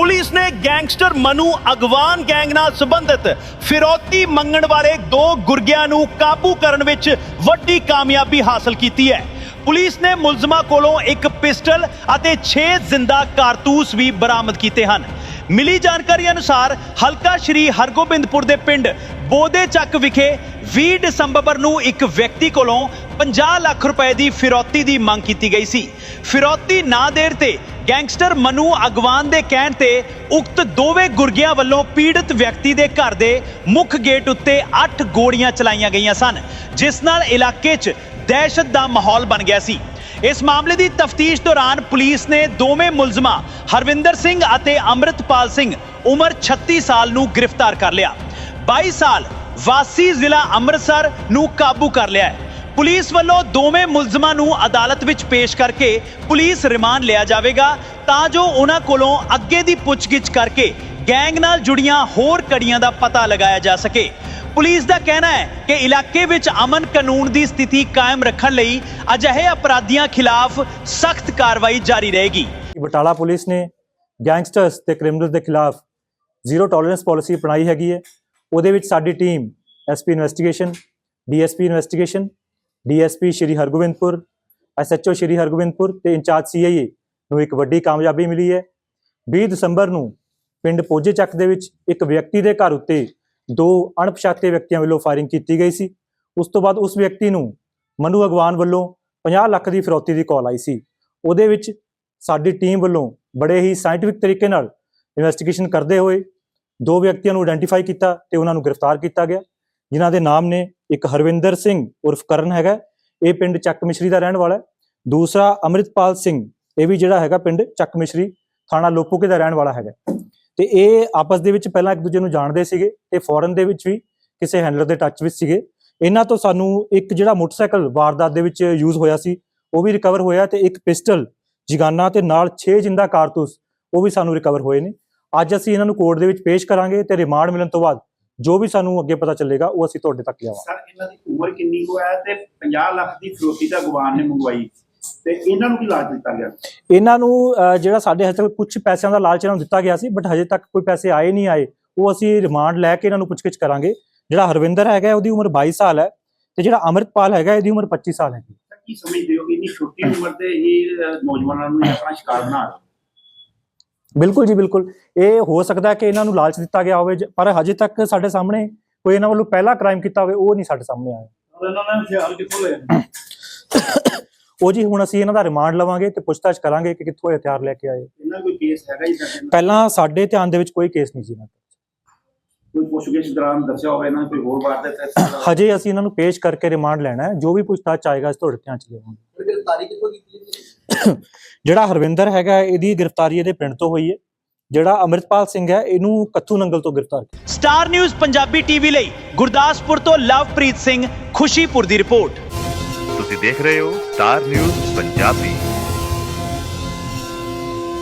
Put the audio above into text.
Police ਨੇ gangster Manu ਅਗਵਾਨ gang ਨਾਲ ਸੰਬੰਧਿਤ ਫਿਰੌਤੀ ਮੰਗਣ ਵਾਲੇ ਦੋ ਗੁਰਗਿਆਂ ਨੂੰ ਕਾਬੂ ਕਰਨ ਵਿੱਚ ਵੱਡੀ ਕਾਮਯਾਬੀ ਹਾਸਲ ਕੀਤੀ ਹੈ। ਪੁਲਿਸ ਨੇ ਮੁਲਜ਼ਮਾਂ ਕੋਲੋਂ ਇੱਕ ਪਿਸਟਲ ਅਤੇ 6 ਜ਼ਿੰਦਾ ਕਾਰਤੂਸ ਵੀ ਬਰਾਮਦ ਕੀਤੇ ਹਨ। ਮਿਲੀ ਜਾਣਕਾਰੀ ਅਨੁਸਾਰ ਹਲਕਾ ਸ਼੍ਰੀ ਹਰਗੋਬਿੰਦਪੁਰ ਦੇ ਪਿੰਡ ਬੋਦੇ ਚੱਕ ਵਿਖੇ 20 ਦਸੰਬਰ ਨੂੰ ਇੱਕ ਵਿਅਕਤੀ ਕੋਲੋਂ 50 ਲੱਖ ਰੁਪਏ ਦੀ ਫਿਰੌਤੀ ਦੀ ਮੰਗ ਕੀਤੀ ਗਈ ਸੀ। ਫਿਰੌਤੀ ਨਾ ਦੇਣ ਤੇ ਗੈਂਗਸਟਰ ਮਨੂ ਅਗਵਾਨ ਦੇ ਕਹਿਣ ਤੇ ਉਕਤ ਦੋਵੇਂ ਗੁਰਗਿਆਂ ਵੱਲੋਂ ਪੀੜਤ ਵਿਅਕਤੀ ਦੇ ਘਰ ਦੇ ਮੁੱਖ ਗੇਟ ਉੱਤੇ 8 ਗੋਲੀਆਂ ਚਲਾਈਆਂ ਗਈਆਂ ਸਨ, ਜਿਸ ਨਾਲ ਇਲਾਕੇ 'ਚ ਦਹਿਸ਼ਤ ਦਾ ਮਾਹੌਲ ਬਣ ਗਿਆ ਸੀ। ਇਸ ਮਾਮਲੇ ਦੀ ਤਫਤੀਸ਼ ਦੌਰਾਨ ਪੁਲਿਸ ਨੇ ਦੋਵੇਂ ਮੁਲਜ਼ਮਾਂ ਹਰਵਿੰਦਰ ਸਿੰਘ ਅਤੇ ਅੰਮ੍ਰਿਤਪਾਲ ਸਿੰਘ ਉਮਰ 36 ਸਾਲ ਨੂੰ ਗ੍ਰਿਫਤਾਰ ਕਰ ਲਿਆ। 22 ਸਾਲ ਵਾਸੀ ਜ਼ਿਲ੍ਹਾ ਅੰਮ੍ਰਿਤਸਰ ਨੂੰ ਕਾਬੂ ਕਰ ਲਿਆ ਹੈ। ਪੁਲਿਸ ਵੱਲੋਂ ਦੋਵੇਂ ਮੁਲਜ਼ਮਾਂ ਨੂੰ ਅਦਾਲਤ ਵਿੱਚ ਪੇਸ਼ ਕਰਕੇ ਪੁਲਿਸ ਰਿਮਾਂਡ ਲਿਆ ਜਾਵੇਗਾ ਤਾਂ ਜੋ ਉਹਨਾਂ ਕੋਲੋਂ ਅੱਗੇ ਦੀ ਪੁੱਛਗਿੱਛ ਕਰਕੇ ਗੈਂਗ ਨਾਲ ਜੁੜੀਆਂ ਹੋਰ ਕੜੀਆਂ ਦਾ ਪਤਾ ਲਗਾਇਆ ਜਾ ਸਕੇ। ਪੁਲਿਸ ਦਾ ਕਹਿਣਾ ਹੈ ਕਿ ਇਲਾਕੇ ਵਿੱਚ ਅਮਨ ਕਾਨੂੰਨ ਦੀ ਸਥਿਤੀ ਕਾਇਮ ਰੱਖਣ ਲਈ ਅਜਿਹੇ ਅਪਰਾਧੀਆਂ ਖਿਲਾਫ ਸਖਤ ਕਾਰਵਾਈ ਜਾਰੀ ਰਹੇਗੀ। ਬਟਾਲਾ ਪੁਲਿਸ ਨੇ ਗੈਂਗਸਟਰਸ ਤੇ ਕ੍ਰਿਮੀਨਲਸ ਦੇ ਖਿਲਾਫ ਜ਼ੀਰੋ ਟੋਲਰੈਂਸ ਪਾਲਿਸੀ ਅਪਣਾਈ ਹੈਗੀ ਹੈ। ਉਹਦੇ ਵਿੱਚ ਸਾਡੀ team SP investigation, DSP investigation DSP Shri Hargobindpur, SHO Shri Hargobindpur ਤੇ ਇੰਚਾਰਜ ਸੀਆਈਏ ਨੂੰ ਇੱਕ ਵੱਡੀ ਕਾਮਯਾਬੀ ਮਿਲੀ ਹੈ। 20 ਦਸੰਬਰ ਨੂੰ ਪਿੰਡ ਪੋਜੇ ਚੱਕ ਦੇ ਵਿੱਚ ਇੱਕ ਵਿਅਕਤੀ ਦੇ ਘਰ ਉੱਤੇ ਦੋ ਅਣਪਛਾਤੇ ਵਿਅਕਤੀਆਂ ਵੱਲੋਂ ਫਾਇਰਿੰਗ ਕੀਤੀ ਗਈ ਸੀ। ਉਸ ਤੋਂ ਬਾਅਦ ਉਸ ਵਿਅਕਤੀ ਨੂੰ ਮਨੂ ਅਗਵਾਨ ਵੱਲੋਂ 50 ਲੱਖ ਦੀ ਫਿਰੌਤੀ ਦੀ ਕਾਲ ਆਈ ਸੀ। ਉਹਦੇ ਵਿੱਚ ਸਾਡੀ ਟੀਮ ਵੱਲੋਂ ਬੜੇ ਹੀ ਸਾਇੰਟਿਫਿਕ ਤਰੀਕੇ ਨਾਲ ਇਨਵੈਸਟੀਗੇਸ਼ਨ ਕਰਦੇ ਹੋਏ ਦੋ ਵਿਅਕਤੀਆਂ ਨੂੰ ਆਇਡੈਂਟੀਫਾਈ ਕੀਤਾ ਤੇ ਉਹਨਾਂ ਨੂੰ ਗ੍ਰਿਫਤਾਰ ਕੀਤਾ ਗਿਆ। ਜਿਨ੍ਹਾਂ ਦੇ ਨਾਮ ਨੇ ਇੱਕ ਹਰਵਿੰਦਰ ਸਿੰਘ ਉਰਫ ਕਰਨ ਹੈਗਾ, ਇਹ ਪਿੰਡ ਚੱਕ ਮਿਸ਼ਰੀ ਦਾ ਰਹਿਣ ਵਾਲਾ ਹੈ। ਦੂਸਰਾ ਅਮਰਿਤਪਾਲ ਸਿੰਘ, ਇਹ ਵੀ ਜਿਹੜਾ ਹੈਗਾ ਪਿੰਡ ਚੱਕ ਮਿਸ਼ਰੀ ਥਾਣਾ ਲੋਪੋਕੇ ਦਾ ਰਹਿਣ ਵਾਲਾ ਹੈਗਾ। ਤੇ ਇਹ ਆਪਸ ਦੇ ਵਿੱਚ ਪਹਿਲਾਂ ਇੱਕ ਦੂਜੇ ਨੂੰ ਜਾਣਦੇ ਸੀਗੇ ਤੇ ਫੋਰਨ ਦੇ ਵਿੱਚ ਵੀ ਕਿਸੇ ਹੈਂਡਲਰ ਦੇ ਟੱਚ ਵਿੱਚ ਸੀਗੇ। ਇਹਨਾਂ ਤੋਂ ਸਾਨੂੰ ਇੱਕ ਜਿਹੜਾ ਮੋਟਰਸਾਈਕਲ ਵਾਰਦਾਤ ਦੇ ਵਿੱਚ ਯੂਜ਼ ਹੋਇਆ ਸੀ, ਉਹ ਵੀ ਰਿਕਵਰ ਹੋਇਆ ਤੇ ਇੱਕ ਪਿਸਟਲ, ਜਿਗਾਨਾ ਤੇ ਨਾਲ 6 ਜਿੰਦਾ ਕਾਰਤੂਸ ਉਹ ਵੀ ਸਾਨੂੰ ਰਿਕਵਰ ਹੋਏ ਨੇ। ਅੱਜ ਅਸੀਂ ਇਹਨਾਂ ਨੂੰ ਕੋਰਟ ਦੇ ਵਿੱਚ ਪੇਸ਼ ਕਰਾਂਗੇ ਤੇ ਰਿਮਾਂਡ ਮਿਲਣ ਤੋਂ ਬਾਅਦ ਜੋ ਵੀ ਸਾਨੂੰ ਅੱਗੇ ਪਤਾ ਚੱਲੇਗਾ ਉਹ ਅਸੀਂ ਤੁਹਾਡੇ ਤੱਕ ਲਿਆਵਾਂਗੇ। ਸਰ ਇਹਨਾਂ ਦੀ ਉਮਰ ਕਿੰਨੀ ਕੁ ਹੈ ਤੇ 50 ਲੱਖ ਦੀ ਫਰੋਤੀ ਤਾਂ ਗਵਾਨ ਨੇ ਮੰਗਵਾਈ। ਤੇ ਇਹਨਾਂ ਨੂੰ ਕੀ ਲਾਜ ਦਿੱਤਾ ਗਿਆ? ਇਹਨਾਂ ਨੂੰ ਜਿਹੜਾ ਸਾਡੇ ਤੱਕ ਕੁਝ ਪੈਸਿਆਂ ਦਾ ਲਾਲਚ ਇਹਨਾਂ ਨੂੰ ਦਿੱਤਾ ਗਿਆ ਸੀ ਬਟ ਹਜੇ ਤੱਕ ਕੋਈ ਪੈਸੇ ਆਏ ਨਹੀਂ ਆਏ। ਉਹ ਅਸੀਂ ਰਿਮਾਂਡ ਲੈ ਕੇ ਇਹਨਾਂ ਨੂੰ ਪੁੱਛਗਿੱਛ ਕਰਾਂਗੇ। ਜਿਹੜਾ ਹਰਵਿੰਦਰ ਹੈਗਾ ਉਹਦੀ ਉਮਰ 22 ਸਾਲ ਹੈ ਤੇ ਜਿਹੜਾ ਅਮਰਿਤਪਾਲ ਹੈਗਾ ਇਹਦੀ ਉਮਰ 25 ਸਾਲ ਹੈ। ਕੀ ਸਮਝਦੇ ਹੋ ਕਿ ਇੰਨੀ ਛੋਟੀ ਉਮਰ ਦੇ ਹੀ ਨੌਜਵਾਨਾਂ ਨੂੰ ਆਪਣਾ ਸ਼ਿਕਾਰ ਬਣਾ ਰਹੇ ਬਿਲਕੁਲ ਜੀ ਬਿਲਕੁਲ। ਇਹ ਹੋ ਸਕਦਾ ਹੈ ਕਿ ਇਹਨਾਂ ਨੂੰ ਲਾਲਚ ਦਿੱਤਾ ਗਿਆ ਹੋਵੇ ਜ- ਪਰ ਹਜੇ ਤੱਕ ਸਾਡੇ ਸਾਹਮਣੇ ਕੋਈ ਇਹਨਾਂ ਵੱਲੋਂ ਪਹਿਲਾ ਕ੍ਰਾਈਮ ਕੀਤਾ ਹੋਵੇ ਉਹ ਨਹੀਂ ਸਾਡੇ ਸਾਹਮਣੇ ਆਇਆ। ਉਹਨਾਂ ਨੇ ਹਥਿਆਰ ਕਿੱਥੋਂ ਲਏ ਉਹ ਜੀ ਹੁਣ ਅਸੀਂ ਇਹਨਾਂ ਦਾ ਰਿਮਾਂਡ ਲਵਾਂਗੇ ਤੇ ਪੁੱਛਤਾਛ ਕਰਾਂਗੇ ਕਿ ਕਿੱਥੋਂ ਇਹ ਹਥਿਆਰ ਲੈ ਕੇ ਆਏ। ਇਹਨਾਂ ਕੋਈ ਕੇਸ ਹੈਗਾ ਹੀ ਸਾਡੇ ਨਾਲ? ਪਹਿਲਾਂ ਸਾਡੇ ਧਿਆਨ ਦੇ ਵਿੱਚ ਕੋਈ ਕੇਸ ਨਹੀਂ ਸੀ ਇਹਨਾਂ ਕੋਈ ਪੁੱਛਗਿੱਛ ਦੌਰਾਨ ਦੱਸਿਆ ਹੋਵੇ ਇਹਨਾਂ ਨੇ ਕੋਈ ਹੋਰ ਵਾਰ ਦੇ ਹਜੇ ਅਸੀਂ ਇਹਨਾਂ ਨੂੰ ਪੇਸ਼ ਕਰਕੇ ਰਿਮਾਂਡ ਲੈਣਾ ਹੈ। ਜੋ ਵੀ ਪੁੱਛਤਾਛ ਆਏਗਾ ਅਸੀਂ ਤੁਹਾਡੇ ਧਿਆਨ ਚ ਲਿਆਵਾਂਗੇ। ਗ੍ਰਿਫਤਾਰੀ ਕਿੱਥੋਂ ਕੀਤੀ ਜਿਹੜਾ ਹਰਵਿੰਦਰ ਹੈਗਾ ਹੈ, ਇਹਦੀ ਗ੍ਰਿਫਤਾਰੀ ਇਹਦੇ ਪਿੰਡ ਤੋਂ ਹੋਈ ਹੈ। ਜਿਹੜਾ ਅਮਰਿਤਪਾਲ ਸਿੰਘ ਹੈ ਇਹਨੂੰ ਕੱਥੂ ਨੰਗਲ ਤੋਂ ਗ੍ਰਿਫਤਾਰ ਕੀਤਾ। ਸਟਾਰ ਨਿਊਜ਼ ਪੰਜਾਬੀ ਟੀਵੀ ਲਈ ਗੁਰਦਾਸਪੁਰ ਤੋਂ ਲਵਪ੍ਰੀਤ ਸਿੰਘ ਖੁਸ਼ੀਪੁਰ ਦੀ ਰਿਪੋਰਟ। ਤੁਸੀਂ ਦੇਖ ਰਹੇ ਹੋ ਸਟਾਰ ਨਿਊਜ਼ ਪੰਜਾਬੀ।